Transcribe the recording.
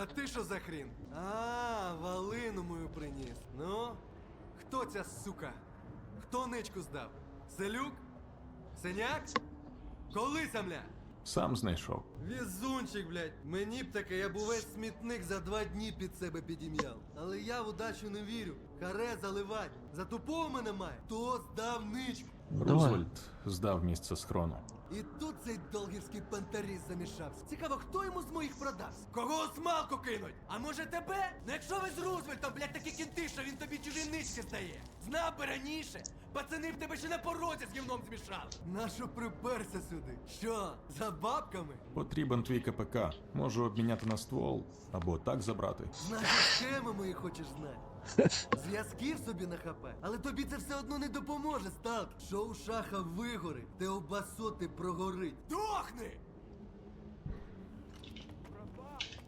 А ти що за хрін? А, валину мою приніс. Ну, хто ця сука? Хто ничку здав? Селюк? Синяк? Коли самля? Сам знайшов. Візунчик, блядь. Мені б таке, я б увесь смітник за два дні під себе підім'яв. Але я в удачу не вірю. Харе заливать. За тупого мене має. То здав ничку. Давай. Рузвельт здав місце схрону. І тут цей долгівський пантеріст замішався. Цікаво, хто йому з моїх продався? Кого смалку кинуть? А може тебе? Ну якщо ви з Рузвельтом, блядь, такі кінти, що він чужі здає. Знав би раніше. Пацани б тебе ще на порозі з гівном змішали. Нащо приперся сюди? Що, за бабками? Потрібен твій КПК. Можу обміняти на ствол або так забрати. Значить, схеми мої хочеш знати. Зв'язків собі на хп, але тобі це все одно не допоможе, сталк. Що у шаха вигорить, те обасоти прогорить. Дохни!